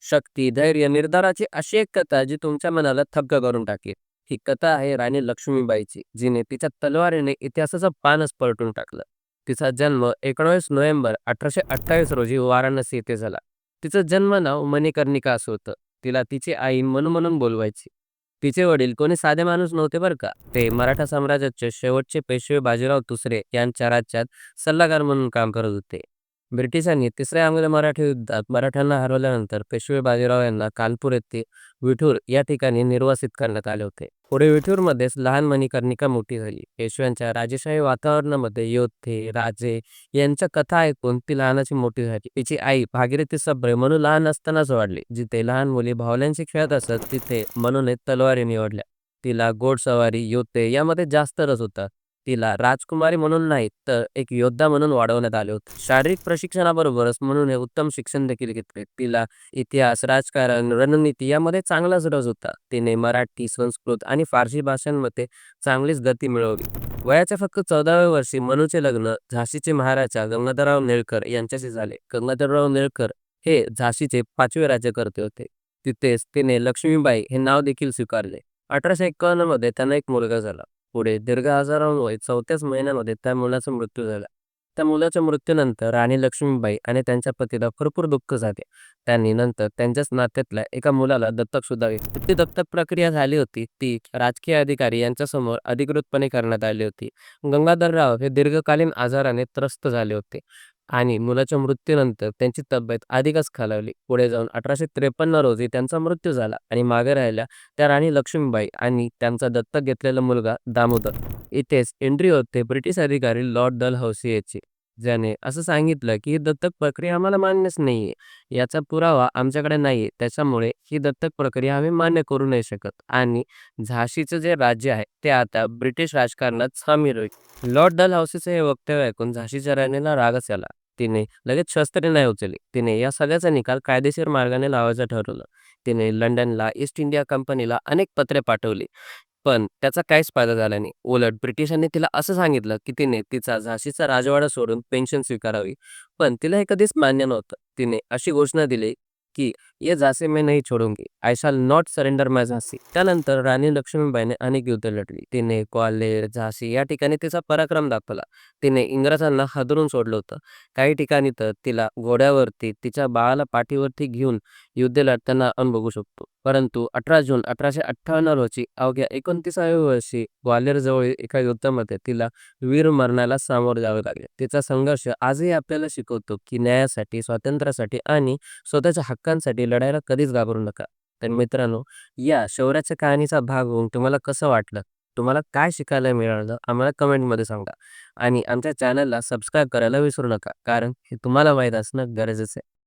शक्ती, धैर्य, निर्धाराची अशी एक कथा जी तुमच्या मनाला थक्क करून टाकेल. ही कथा आहे राणी लक्ष्मीबाईची, जिने तिच्या तलवारीने इतिहासाचं पानच पलटून टाकलं. तिचा जन्म 19 नोव्हेंबर 1828 रोजी वाराणसी येथे झाला. तिचं जन्म नाव मणिकर्णिका असं होतं. तिला तिची आई म्हणून म्हणून बोलवायची. तिचे वडील कोणी साधे माणूस नव्हते बरं का. ते मराठा साम्राज्याचे शेवटचे पेशवे बाजीराव दुसरे यांच्या राज्यात सल्लागार म्हणून काम करत होते. ब्रिटिशांनी तिसऱ्या आंग्ल मराठी युद्धात मराठ्यांना हरवल्यानंतर पेशवे बाजीराव यांना कानपूर येथे विठूर या ठिकाणी निर्वासित करण्यात आले होते. पुढे विठूरमध्येच लहान मणिकर्णिका मोठी झाली. पेशव्यांच्या राजेशाही वातावरणामध्ये योद्धे, राजे यांच्या कथा ऐकून ती लहानाची मोठी झाली. तिची आई भागीरथी सबरे मनू लहान असतानाच वाढली. जिथे लहान मुली भावल्यांशी खेळत असत तिथे मनूने तलवारी निवडल्या. तिला घोडसवारी, योद्धे यामध्ये जास्त रस होता. तिला राजकुमारी म्हणून नाही तर एक योद्धा म्हणून वाढवण्यात आले होते. शारीरिक प्रशिक्षणाबरोबरच म्हणून हे उत्तम शिक्षण देखील घेतले. तिला इतिहास, राजकारण, रणनीती यामध्ये चांगलाच रस होता. तिने मराठी, संस्कृत आणि फारसी भाषांमध्ये चांगलीच गती मिळवली. वयाच्या फक्त चौदाव्या वर्षी मनूचे लग्न झाशीचे महाराजा गंगाधरराव नेळकर यांच्याशी झाले. गंगाधरराव नेळकर हे झाशीचे पाचवे राज्यकर्ते होते. तिथेच तिने लक्ष्मीबाई हे नाव देखील स्वीकारले. अठराशे एक्कावन्नमध्ये त्यांना एक मुलगा झाला. पुढे दीर्घ आजारामुळे चौथ्याच महिन्यामध्ये त्या मुलाचा मृत्यू झाला. त्या मुलाच्या मृत्यूनंतर राणी लक्ष्मीबाई आणि त्यांच्या पतीला भरपूर दुःख झाले. त्यांनी नंतर त्यांच्याच नात्यातल्या एका मुलाला दत्तक सुद्धा घेतली ती दत्तक प्रक्रिया झाली होती ती राजकीय अधिकारी यांच्यासमोर अधिकृतपणे करण्यात आली होती. गंगाधरराव हे दीर्घकालीन आजाराने त्रस्त झाले होते आणि मुलाच्या मृत्यूनंतर त्यांची तब्येत अधिकच खालावली. पुढे जाऊन अठराशे त्रेपन्न रोजी त्यांचा मृत्यू झाला आणि मागे राहिल्या त्या राणी लक्ष्मीबाई आणि त्यांचा दत्तक घेतलेला मुलगा दामोदर. इथेच एंट्री होते ब्रिटिश अधिकारी लॉर्ड डलहौसी याची, ज्याने असं सांगितलं की ही दत्तक प्रक्रिया आम्हाला मान्यच नाहीये. याचा पुरावा आमच्याकडे नाहीये. त्याच्यामुळे ही दत्तक प्रक्रिया आम्ही मान्य करू नाही शकत आणि झाशीचं जे राज्य आहे ते आता ब्रिटिश राजकारणात सामील होईल. लॉर्ड डलहौसीचं हे वक्तव्य ऐकून झाशीच्या राणीला रागच आला. तिने लगेच शस्त्रे नाही उचलली. तिने या सगळ्याचा निकाल कायदेशीर मार्गाने लावायचं ठरवलं. तिने लंडनला, ईस्ट इंडिया कंपनीला अनेक पत्रे पाठवली. पण त्याचा काहीच फायदा झाला नाही. उलट ब्रिटिशांनी तिला असं सांगितलं की तिने तिचा झाशीचा राजवाडा सोडून पेन्शन स्वीकारावी. पण तिला हे कधीच मान्य नव्हतं. तिने अशी घोषणा दिली की ये झांसी मी नहीं छोडूंगी. I shall not surrender my झासी त्यानंतर राणी लक्ष्मीबाईने अनेक युद्ध लढली. तिने ग्वाल्हेर, झाशी या ठिकाणी तिचा पराक्रम दाखवला. तिने इंग्रजांना हादरून सोडलं होतं. काही ठिकाणी तर तिला घोड्यावरती तिच्या बाळाला पाठीवरती घेऊन युद्ध लढताना आपण बघू शकतो. परंतु अठरा जून अठराशे अठ्ठावन्न रोजी अवघ्या एकोणतीसाव्या वर्षी ग्वाल्हेरजवळील एका युद्धामध्ये तिला वीर मरणाला सामोरे जावे लागले. तिचा संघर्ष आजही आपल्याला शिकवतो की न्यायासाठी, स्वातंत्र्यासाठी आणि स्वतःच्या हक्कांसाठी लढायला कधीच घाबरू नका. तर मित्रांनो, या शौर्याच्या कहाणीचा भाग होऊन तुम्हाला कसं वाटलं? तुम्हाला काय शिकायला मिळालं? आम्हाला कमेंटमध्ये सांगा आणि आमच्या चॅनलला सबस्क्राईब करायला विसरू नका. कारण हे तुम्हाला माहीत असणं गरजेचं आहे.